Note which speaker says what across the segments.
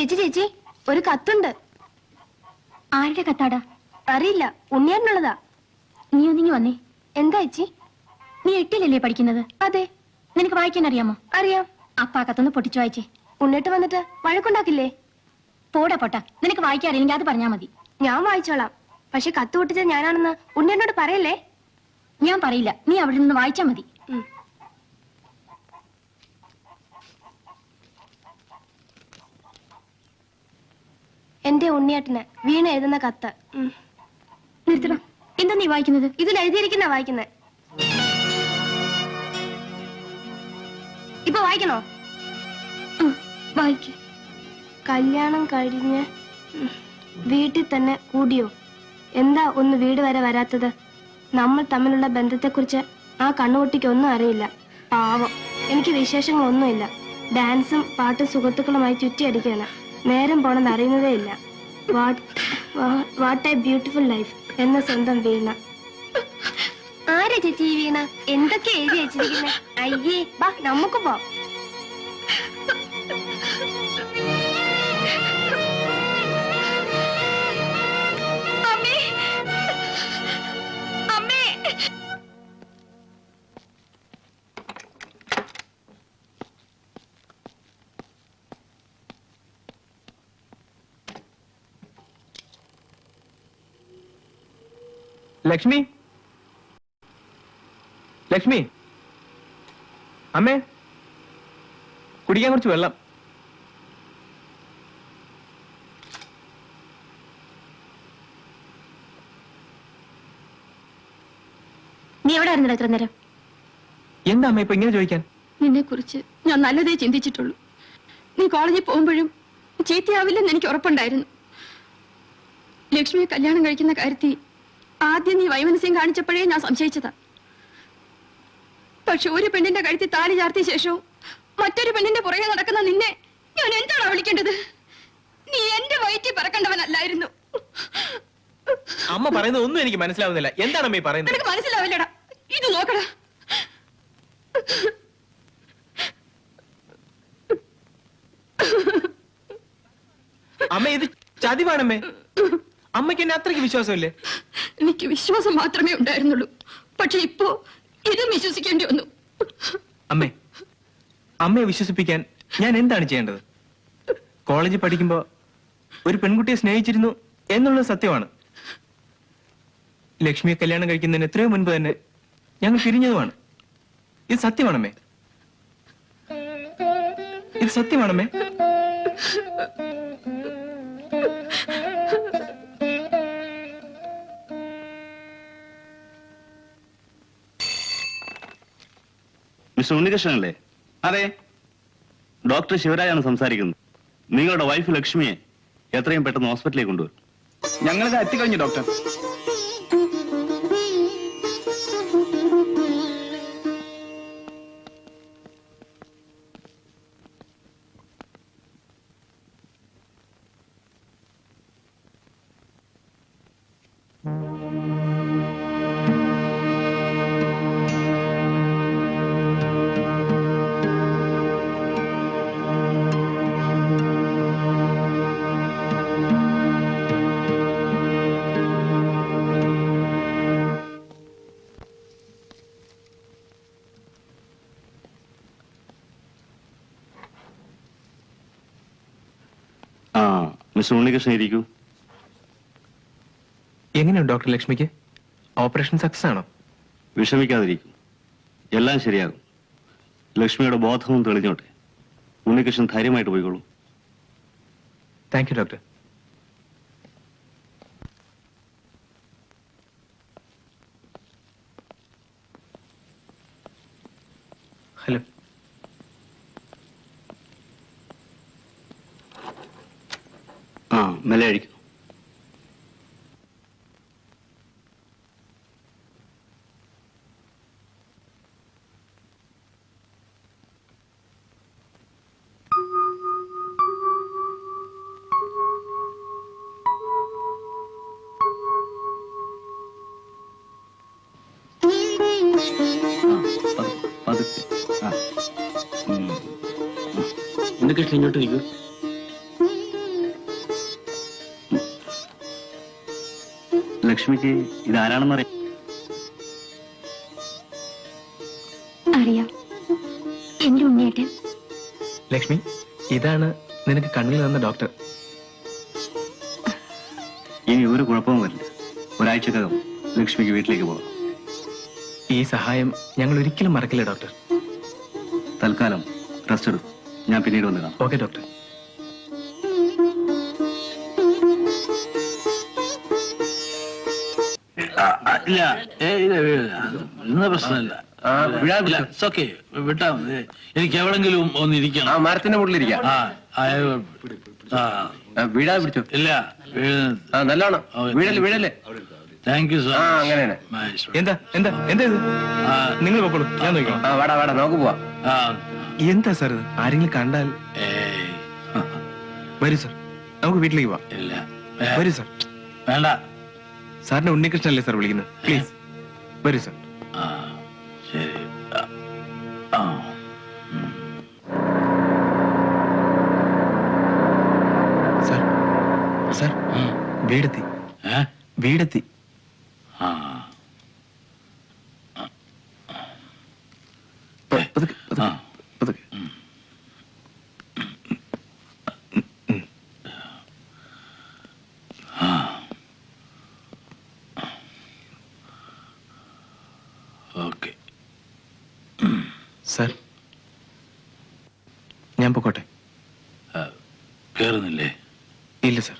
Speaker 1: ചേച്ചി ചേച്ചി ഒരു കത്തുണ്ട്.
Speaker 2: ആരുടെ കത്താടാ?
Speaker 1: അറിയില്ല ഉണ്ണിയാനുള്ളതാ
Speaker 2: നീ ഒന്നിങ്ങി വന്നേ.
Speaker 1: എന്താ ചേച്ചി?
Speaker 2: നീ എട്ടിലല്ലേ പഠിക്കുന്നത്?
Speaker 1: അതെ.
Speaker 2: നിനക്ക് വായിക്കാൻ അറിയാമോ?
Speaker 1: അറിയാം.
Speaker 2: അപ്പ ആ കത്തൊന്ന് പൊട്ടിച്ചു വായിച്ചേ.
Speaker 1: ഉണ്ണിട്ട് വന്നിട്ട് വഴക്കുണ്ടാക്കില്ലേ?
Speaker 2: പോടാ പോട്ടാ. നിനക്ക് വായിക്കാൻ അറിയില്ല അത് പറഞ്ഞാ മതി.
Speaker 1: ഞാൻ വായിച്ചോളാം. പക്ഷെ കത്ത് പൊട്ടിച്ച ഞാനാണെന്ന് ഉണ്ണിയനോട് പറയല്ലേ?
Speaker 2: ഞാൻ പറയില്ല. നീ അവിടെ നിന്ന് വായിച്ചാ മതി
Speaker 1: ഉം. എന്റെ ഉണ്ണിയേട്ടന് വീണ എഴുതുന്ന കത്ത്.
Speaker 2: എന്താ നീ വായിക്കുന്നത്?
Speaker 1: ഇതിൽ എഴുതിയിരിക്കുന്ന വായിക്കുന്നത് ഇപ്പൊ വായിക്കണോ?
Speaker 2: വായിക്ക്.
Speaker 1: കല്യാണം കഴിഞ്ഞ് വീട്ടിൽ തന്നെ കൂടിയോ? എന്താ ഒന്ന് വീട് വരെ വരാത്തത്? നമ്മൾ തമ്മിലുള്ള ബന്ധത്തെക്കുറിച്ച് ആ കണ്ണുകുട്ടിക്ക് ഒന്നും അറിയില്ല. പാവം. എനിക്ക് വിശേഷങ്ങളൊന്നുമില്ല. ഡാൻസും പാട്ടും സുഹൃത്തുക്കളുമായി ചുറ്റിയടിക്കാണ് നേരം പോണെന്ന് അറിയുന്നതേ ഇല്ല. വാട്ട് എ ബ്യൂട്ടിഫുൾ ലൈഫ് എന്ന സ്വന്തം വീണ. ആരാ ചേച്ചി ഈ വീണ? എന്തൊക്കെ എഴുതി വെച്ചിരിക്കുന്നത് അയ്യേ നമുക്ക് പോ
Speaker 3: ലക്ഷ്മി? ലക്ഷ്മി? അമ്മേ? കുടിക്കാൻ കുറച്ച് വെള്ളം.
Speaker 2: നീ എവിടെ ആയിരുന്നല്ലോ ഇത്ര നേരം?
Speaker 3: എന്താ അമ്മ ഇപ്പൊ ഇങ്ങനെ ചോദിക്കാൻ?
Speaker 4: നിന്നെ കുറിച്ച് ഞാൻ നല്ലതേ ചിന്തിച്ചിട്ടുള്ളൂ. നീ കോളേജിൽ പോകുമ്പോഴും ചീത്തയാവില്ലെന്ന് എനിക്ക് ഉറപ്പുണ്ടായിരുന്നു. ലക്ഷ്മിയെ കല്യാണം കഴിക്കുന്ന കാര്യത്തിൽ ആദ്യം നീ വൈമനസ്യം കാണിച്ചപ്പോഴേ ഞാൻ സംശയിച്ചതാ. പക്ഷെ ഒരു പെണ്ണിന്റെ കഴുത്തിൽ താലി ചാർത്തിയ ശേഷവും മറ്റൊരു പെണ്ണിന്റെ പുറകെ നടക്കുന്ന നിന്നെ ഞാൻ എന്താണ് വിളിക്കേണ്ടത്? നീ എന്റെ വയറ്റി പറക്കേണ്ടവനല്ലായിരുന്നു.
Speaker 3: അമ്മ പറയുന്നത് ഒന്നും എനിക്ക് മനസ്സിലാവുന്നില്ല. എന്താണ് അമ്മ പറയുന്നത്?
Speaker 4: എനിക്ക് മനസ്സിലാവില്ലടാ. ഇത് നോക്കടാ.
Speaker 3: അമ്മ ഇത് ചതിവാണമ്മേ അമ്മയ്ക്ക് എന്നെ അത്രയ്ക്ക് വിശ്വാസമില്ലേ?
Speaker 4: എനിക്ക് വിശ്വാസം മാത്രമേ ഉണ്ടായിരുന്നുള്ളൂ. പക്ഷെ ഇപ്പോ ഇതും വിശ്വസിക്കേണ്ടി വന്നു.
Speaker 3: അമ്മേ അമ്മയെ വിശ്വസിപ്പിക്കാൻ ഞാൻ എന്താണ് ചെയ്യേണ്ടത്? കോളേജിൽ പഠിക്കുമ്പോ ഒരു പെൺകുട്ടിയെ സ്നേഹിച്ചിരുന്നു എന്നുള്ളത് സത്യമാണ്. ലക്ഷ്മിയെ കല്യാണം കഴിക്കുന്നതിന് എത്രയോ മുൻപ് തന്നെ ഞങ്ങൾ പിരിഞ്ഞതുമാണ് ഇത് സത്യമാണമ്മേ. ഇത് സത്യമാണമ്മേ.
Speaker 5: മിസ്റ്റർ ഉണ്ണികൃഷ്ണനല്ലേ
Speaker 6: അതെ.
Speaker 5: ഡോക്ടർ ശിവരാജാണ് സംസാരിക്കുന്നത്. നിങ്ങളുടെ വൈഫ് ലക്ഷ്മിയെ എത്രയും പെട്ടെന്ന് ഹോസ്പിറ്റലിലേക്ക് കൊണ്ടുവരും.
Speaker 6: ഞങ്ങളിത് എത്തിക്കഴിഞ്ഞു ഡോക്ടർ.
Speaker 5: മിസ്റ്റർ ഉണ്ണികൃഷ്ണൻ ഇരിക്കൂ.
Speaker 3: എങ്ങനെയുണ്ട് ഡോക്ടർ ലക്ഷ്മിക്ക്? ഓപ്പറേഷൻ സക്സസ് ആണോ?
Speaker 5: വിഷമിക്കാതിരിക്കും. എല്ലാം ശരിയാകും. ലക്ഷ്മിയുടെ ബോധവും തെളിഞ്ഞോട്ടെ. ഉണ്ണികൃഷ്ണൻ ധൈര്യമായിട്ട് പോയിക്കോളൂ.
Speaker 3: താങ്ക് യു ഡോക്ടർ ഹലോ
Speaker 5: ആ മെല്ലെ അഴിക്കും
Speaker 7: ഉണ്ണികൃഷ്ണൻ ഇങ്ങോട്ട് നിൽക്കൂ
Speaker 5: ലക്ഷ്മിക്ക് ഇത് ആരാണെന്ന്
Speaker 2: അറിയാം. എന്റെ ഉണ്ണിയേട്ടൻ.
Speaker 3: ലക്ഷ്മി ഇതാണ് നിനക്ക് കണ്ണിൽ തന്ന ഡോക്ടർ.
Speaker 5: ഇനി ഒരു കുഴപ്പവും വരില്ല. ഒരാഴ്ചക്കകം ലക്ഷ്മിക്ക് വീട്ടിലേക്ക് പോകാം.
Speaker 3: ഈ സഹായം ഞങ്ങൾ ഒരിക്കലും മറക്കില്ല ഡോക്ടർ.
Speaker 5: തൽക്കാലം റെസ്റ്റ് എടുക്കും ഞാൻ പിന്നീട് വന്ന് കാണാം.
Speaker 3: Okay doctor.
Speaker 7: ഇല്ല ഏയ് ഇല്ല വീഴില്ല ഇന്ന പ്രശ്നമില്ല. വിട്ടാ മതി. എനിക്ക് എവിടെങ്കിലും ഒന്നിരിക്കണം
Speaker 6: ആ മരത്തിന്റെ മുകളിലിരിക്കാം
Speaker 7: ആ ആയ ആ.
Speaker 6: വീഴാ പിടിച്ചു?
Speaker 7: ഇല്ല
Speaker 6: ആ നല്ലോണം. വീഴല്ലേ വീഴല്ലേ?
Speaker 7: താങ്ക് യു സോ
Speaker 6: ആ അങ്ങനെയാണ്
Speaker 3: എന്താ എന്താ എന്താ ഇത്?
Speaker 7: ആ.
Speaker 3: നിങ്ങൾ പോക്കോളൂ ഞാൻ നോക്കിക്കോളാം
Speaker 6: ആ വാടാ വാടാ നോക്ക് പോവാ.
Speaker 7: ആ.
Speaker 3: എന്താ സാർ ഇത്? ആരെങ്കിലും കണ്ടാൽ?
Speaker 7: ഏയ്
Speaker 3: വരൂ സാർ നമുക്ക് വീട്ടിലേക്ക് പോവാം.
Speaker 7: ഇല്ല.
Speaker 3: വരൂ സാർ
Speaker 7: വേണ്ട.
Speaker 3: സാറിന്റെ ഉണ്ണികൃഷ്ണനല്ലേ സാർ വിളിക്കുന്നത്? പ്ലീസ് വരൂ സാർ.
Speaker 7: ആ ശരി. ആ, ആ
Speaker 3: സാർ സാർ
Speaker 7: ഉം.
Speaker 3: വീടെത്തി.
Speaker 7: ഏ?
Speaker 3: വീടെത്തി
Speaker 7: ആ
Speaker 3: പ- പതുക്കെ, പതുക്കെ,
Speaker 7: ആ.
Speaker 3: പതുക്കെ.
Speaker 7: ഓക്കെ
Speaker 3: സാർ ഞാൻ പൊക്കോട്ടെ
Speaker 7: കേറുന്നില്ലേ
Speaker 3: ഇല്ല സാർ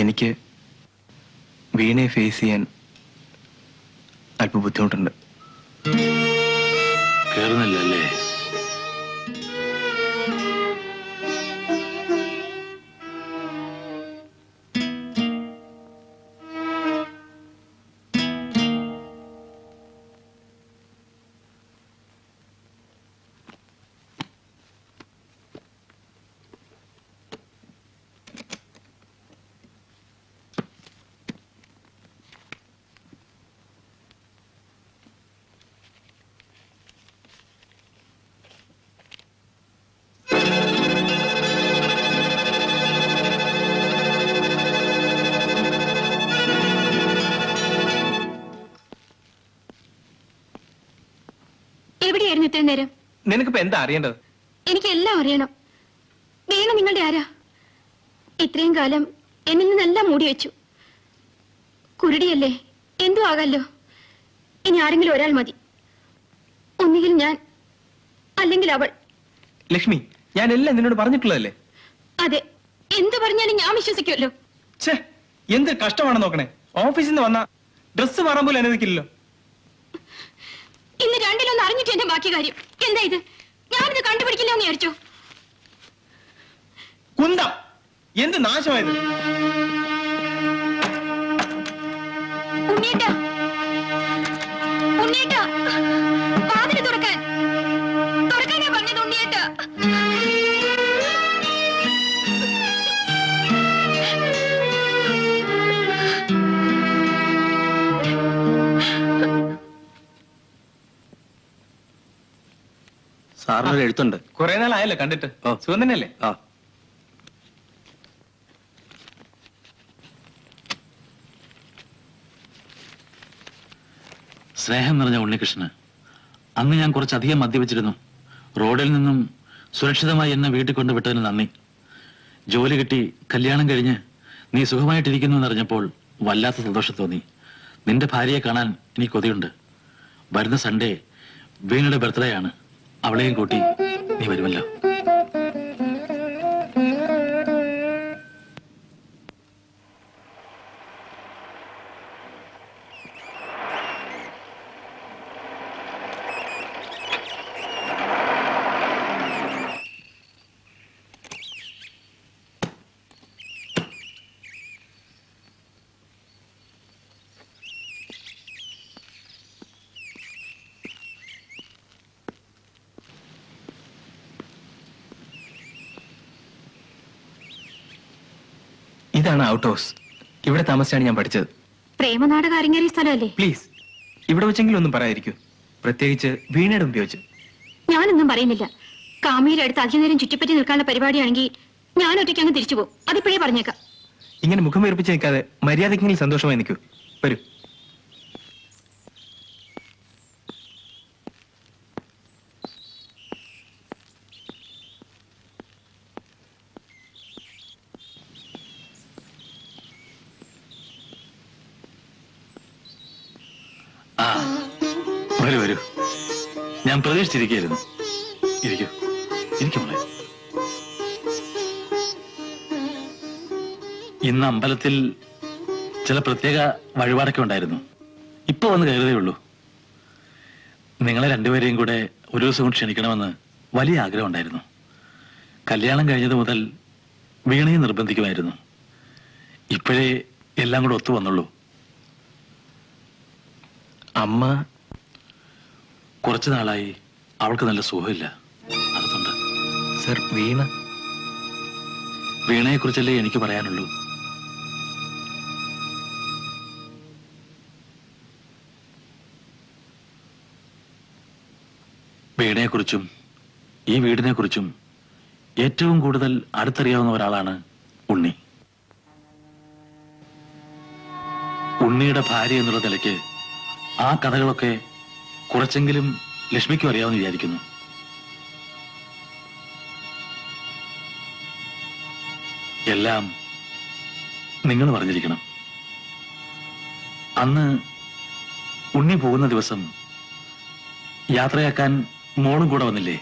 Speaker 3: എനിക്ക് വീണയെ ഫേസ് ചെയ്യാൻ അല്പം ബുദ്ധിമുട്ടുണ്ട്.
Speaker 7: കേറുന്നില്ലല്ലേ?
Speaker 2: ഇത്രയും നേരം?
Speaker 3: നിനക്കിപ്പോ എന്താ അറിയേണ്ടത്?
Speaker 2: എനിക്ക് എല്ലാം അറിയണം. വീണ നിങ്ങളുടെ ആരാ? ഇത്രയും കാലം എന്നിൽ നിന്നെല്ലാം മൂടി വെച്ചു. കുരുടിയല്ലേ? എന്തു ആകാല്ലോ ഇനി ആരെങ്കിലും ഒരാൾ മതി. ഒന്നുകിൽ ഞാൻ അല്ലെങ്കിൽ അവൾ.
Speaker 3: ലക്ഷ്മി ഞാൻ എല്ലാം നിന്നോട് പറഞ്ഞിട്ടുള്ളതല്ലേ?
Speaker 2: അതെ. എന്തു പറഞ്ഞാലും ഞാൻ വിശ്വസിക്കുമല്ലോ.
Speaker 3: ഛേ എന്ത് കഷ്ടമാണ് നോക്കണേ. ഓഫീസിൽ നിന്ന് വന്ന ഡ്രസ്സ് മാറാൻ പോലും അനുവദിക്കില്ലല്ലോ.
Speaker 2: ഇന്ന് രണ്ടിലൊന്ന് അറിഞ്ഞിട്ട് എന്റെ ബാക്കി കാര്യം. എന്താ ഇത്? ഞാനിത് കണ്ടുപിടിക്കില്ല എന്ന് വിചാരിച്ചോ?
Speaker 3: കുന്തം. എന്ത് നാശമായത്?
Speaker 2: ഉണ്ണീട്ട ഉണ്ണിയേട്ടാ.
Speaker 6: സാറിനൊരു എഴുത്തുണ്ട്.
Speaker 3: കുറെ നാളായല്ലോ കണ്ടിട്ട്. സുഖം തന്നെയല്ലേ?
Speaker 6: ആ.
Speaker 7: സ്നേഹം നിറഞ്ഞ ഉണ്ണികൃഷ്ണന് അന്ന് ഞാൻ കുറച്ചധികം മദ്യപിച്ചിരുന്നു. റോഡിൽ നിന്നും സുരക്ഷിതമായി എന്നെ വീട്ടിൽ കൊണ്ടുവിട്ടതിന് നന്ദി. ജോലി കിട്ടി കല്യാണം കഴിഞ്ഞ് നീ സുഖമായിട്ടിരിക്കുന്നു എന്നറിഞ്ഞപ്പോൾ വല്ലാത്ത സന്തോഷം തോന്നി. നിന്റെ ഭാര്യയെ കാണാൻ എനിക്ക് കൊതിയുണ്ട്. വരുന്ന സൺഡേ വീണയുടെ ബർത്ത്ഡേ ആണ്. അവളെയും കൂട്ടി നീ വരുമല്ലോ.
Speaker 3: ഇതാണ് ഔട്ട് ഹൗസ്. ഇവിടെ താമസിച്ചാണ് ഞാൻ പഠിച്ചത്.
Speaker 2: പ്രേമനാട് അരങ്ങേറിയ സ്ഥലമല്ലേ?
Speaker 3: പ്ലീസ് ഇവിടെ വെച്ചെങ്കിലും ഒന്നും പറയാതിരിക്കൂ. പ്രത്യേകിച്ച് വീണയുടെ ഉപയോഗിച്ച്
Speaker 2: ഞാനൊന്നും പറയുന്നില്ല. കാമിയുടെ അടുത്ത് അധിക നേരം ചുറ്റിപ്പറ്റി നിൽക്കാനുള്ള പരിപാടിയാണെങ്കിൽ ഞാൻ ഒറ്റയ്ക്ക് അങ്ങ് തിരിച്ചു പോകും. അതിപ്പോഴേ പറഞ്ഞേക്കാം.
Speaker 3: ഇങ്ങനെ മുഖം വീർപ്പിച്ച് നിൽക്കാതെ മര്യാദക്കെങ്കിലും സന്തോഷമായി നിൽക്കൂ. വരൂ
Speaker 7: ആ വരൂ വരൂ ഞാൻ പ്രതീക്ഷിച്ചിരിക്കുകയായിരുന്നു. ഇരിക്കൂ. ഇരിക്കും ഇന്ന് അമ്പലത്തിൽ ചില പ്രത്യേക വഴിപാടൊക്കെ ഉണ്ടായിരുന്നു. ഇപ്പൊ വന്ന് കയറിയതേ ഉള്ളൂ. നിങ്ങളെ രണ്ടുപേരെയും കൂടെ ഒരു ദിവസം ക്ഷണിക്കണമെന്ന് വലിയ ആഗ്രഹം ഉണ്ടായിരുന്നു. കല്യാണം കഴിഞ്ഞത് മുതൽ വീണയും നിർബന്ധിക്കുമായിരുന്നു. ഇപ്പോഴേ എല്ലാം കൂടെ ഒത്തു വന്നുള്ളൂ.
Speaker 3: അമ്മ
Speaker 7: കുറച്ചു നാളായി അവൾക്ക് നല്ല സുഖമില്ല. അതുകൊണ്ട്
Speaker 3: സർ വീണ.
Speaker 7: വീണയെ കുറിച്ചല്ലേ എനിക്ക് പറയാനുള്ളൂ. വീണയെക്കുറിച്ചും ഈ വീടിനെ കുറിച്ചും ഏറ്റവും കൂടുതൽ അടുത്തറിയാവുന്ന ഒരാളാണ് ഉണ്ണി. ഉണ്ണിയുടെ ഭാര്യ എന്നുള്ള നിലയ്ക്ക് ആ കഥകളൊക്കെ കുറച്ചെങ്കിലും ലക്ഷ്മിക്കും അറിയാമെന്ന് വിചാരിക്കുന്നു. എല്ലാം നിങ്ങൾ പറഞ്ഞിരിക്കണം. അന്ന് ഉണ്ണി പോകുന്ന ദിവസം യാത്രയാക്കാൻ മോളും കൂടെ വന്നില്ലേ?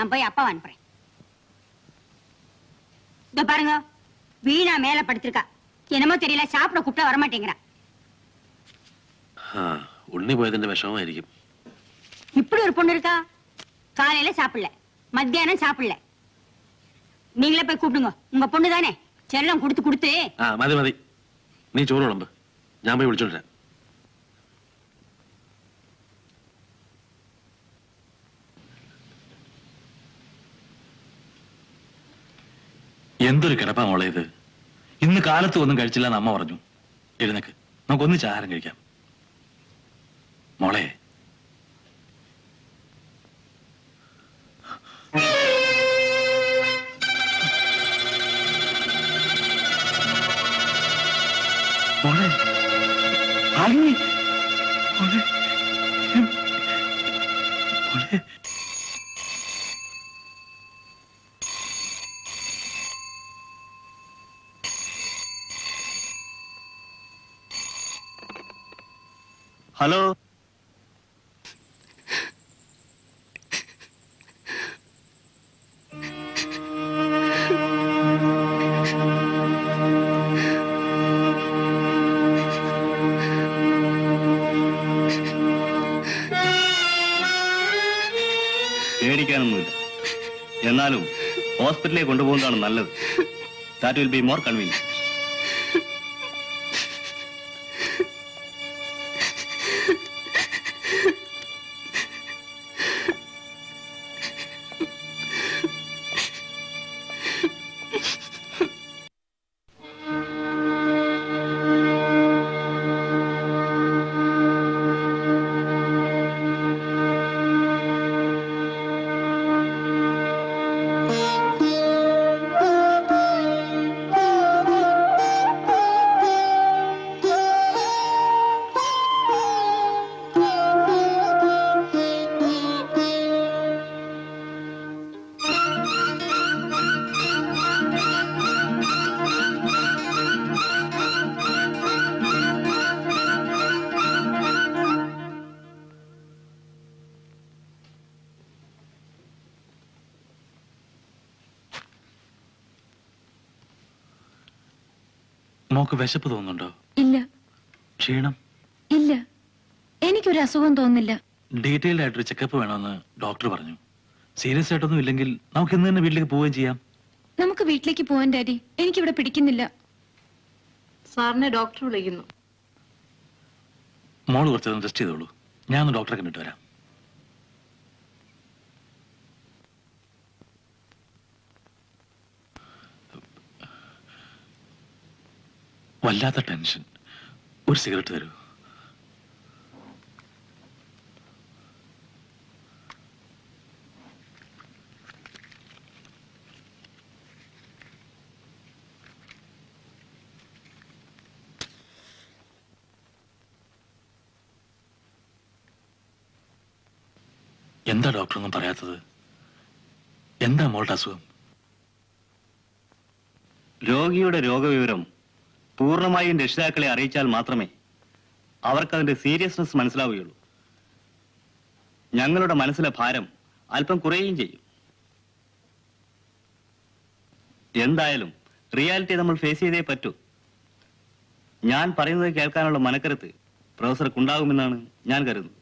Speaker 8: நான் போய் அப்பா அனுப்புறேன் இதோ பாருங்க வீணா மேல படுத்திருக்கா என்னமோ தெரியல சாப்பிட கூப்பிட்டா வர மாட்டேங்கிறா
Speaker 7: ആ ഉണ്ണി പോയതിന്റെ വിഷമമായിരിക്കും
Speaker 8: இப்படி ஒரு பொண்ணு இருக்கா காலையில சாப்பிடல மத்தியானம் சாப்பிடல நீங்களே போய் கூப்பிடுங்க உங்க பொண்ணு தானே செல்லம் கொடுத்து கொடுத்து
Speaker 7: ആ മതി മതി നീ ചോറ് വിളമ്പ് ഞാൻ പോയി വിളിച്ചോണ്ടിരാം എന്തൊരു കിടപ്പാ മോളെ ഇത്? ഇന്ന് കാലത്ത് ഒന്നും കഴിച്ചില്ല എന്ന് അമ്മ പറഞ്ഞു. എഴുന്നേക്ക്. നമുക്കൊന്നിച്ച് ആഹാരം കഴിക്കാം. മോളെ
Speaker 5: എന്നാലും ഹോസ്പിറ്റലിലേക്ക് കൊണ്ടുപോകുന്നതാണ് നല്ലത്. That will be more convenient
Speaker 7: mock വിശപ്പ് തോന്നുന്നുണ്ടോ?
Speaker 2: ഇല്ല.
Speaker 7: ക്ഷീണം?
Speaker 2: ഇല്ല. എനിക്കൊരു അസുഖം തോന്നുന്നില്ല.
Speaker 7: ഡീറ്റെയിൽഡ് ആയിട്ടൊരു ചെക്കപ്പ് വേണമെന്ന് ഡോക്ടർ പറഞ്ഞു. സീരിയസ് ആയിട്ടൊന്നും ഇല്ലെങ്കിൽ നമുക്ക് ഇന്ന് തന്നെ വീട്ടിലേക്ക് പോവുകയും ചെയ്യാം.
Speaker 2: നമുക്ക് വീട്ടിലേക്ക് പോവാൻ ഡാഡി. എനിക്കിവിടെ പിടിക്കുന്നില്ല.
Speaker 4: സാറിനെ ഡോക്ടർ വിളിക്കുന്നു.
Speaker 7: മോൾ കുറച്ചൊന്ന് ടെസ്റ്റ് ചെയ്തോളൂ. ഞാൻ ഒന്ന് ഡോക്ടറെ കണ്ടിട്ട് വരാം. വല്ലാത്ത ടെൻഷൻ. ഒരു സിഗരറ്റ് തരൂ. എന്താ ഡോക്ടർ ഒന്നും പറയാത്തത്? എന്താ മോളുടെ അസുഖം?
Speaker 5: രോഗിയുടെ രോഗവിവരം പൂർണമായും രക്ഷിതാക്കളെ അറിയിച്ചാൽ മാത്രമേ അവർക്കതിന്റെ സീരിയസ്നെസ് മനസ്സിലാവുകയുള്ളൂ. ഞങ്ങളുടെ മനസ്സിലെ ഭാരം അല്പം കുറയുകയും ചെയ്യും. എന്തായാലും റിയാലിറ്റി നമ്മൾ ഫേസ് ചെയ്തേ പറ്റൂ. ഞാൻ പറയുന്നത് കേൾക്കാനുള്ള മനക്കരുത്ത് പ്രൊഫസർക്ക് ഉണ്ടാകുമെന്നാണ് ഞാൻ കരുതുന്നത്.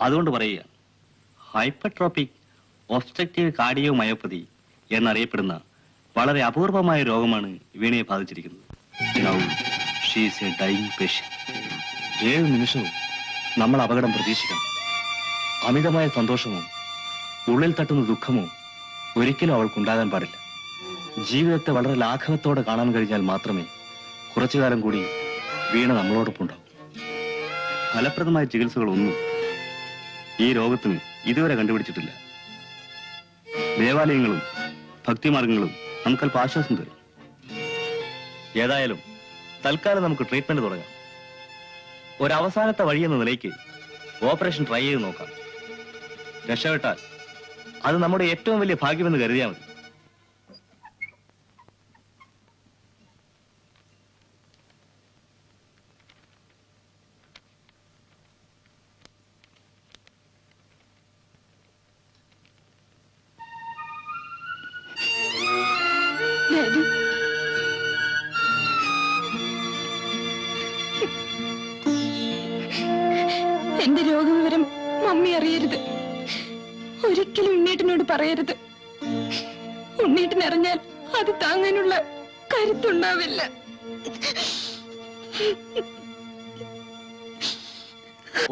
Speaker 5: അതുകൊണ്ട് പറയുക ഹൈപ്പട്രോപ്പിക് ഒബ്സ്ട്രക്റ്റീവ് കാർഡിയോ മയോപ്പതി എന്നറിയപ്പെടുന്ന വളരെ അപൂർവമായ രോഗമാണ് വീണയെ ബാധിച്ചിരിക്കുന്നത്. Dying നിമിഷവും നമ്മൾ അപകടം പ്രതീക്ഷിക്കണം. അമിതമായ സന്തോഷമോ ഉള്ളിൽ തട്ടുന്ന ദുഃഖമോ ഒരിക്കലും അവൾക്കുണ്ടാകാൻ പാടില്ല. ജീവിതത്തെ വളരെ ലാഘവത്തോടെ കാണാൻ കഴിഞ്ഞാൽ മാത്രമേ കുറച്ചു കാലം കൂടി വീണ നമ്മളോടൊപ്പം ഉണ്ടാവും ഫലപ്രദമായ ചികിത്സകളൊന്നും ഈ രോഗത്തിന് ഇതുവരെ കണ്ടുപിടിച്ചിട്ടില്ല. ദേവാലയങ്ങളും ഭക്തിമാർഗങ്ങളും നമുക്കൽപ്പം ആശ്വാസം തരും. ഏതായാലും തൽക്കാലം നമുക്ക് ട്രീറ്റ്മെന്റ് തുടങ്ങാം. ഒരു അവസാനത്തെ വഴി എന്ന നിലയ്ക്ക് ഓപ്പറേഷൻ ട്രൈ ചെയ്ത് നോക്കാം. രക്ഷപ്പെട്ടാൽ അത് നമ്മുടെ ഏറ്റവും വലിയ ഭാഗ്യമെന്ന് കരുതിയാൽ മതി.
Speaker 4: ഡാഡി പറയരുത്. ഉണ്ണീട്ടിനറിഞ്ഞാൽ അത് താങ്ങാനുള്ള കരുത്തുണ്ടാവില്ല.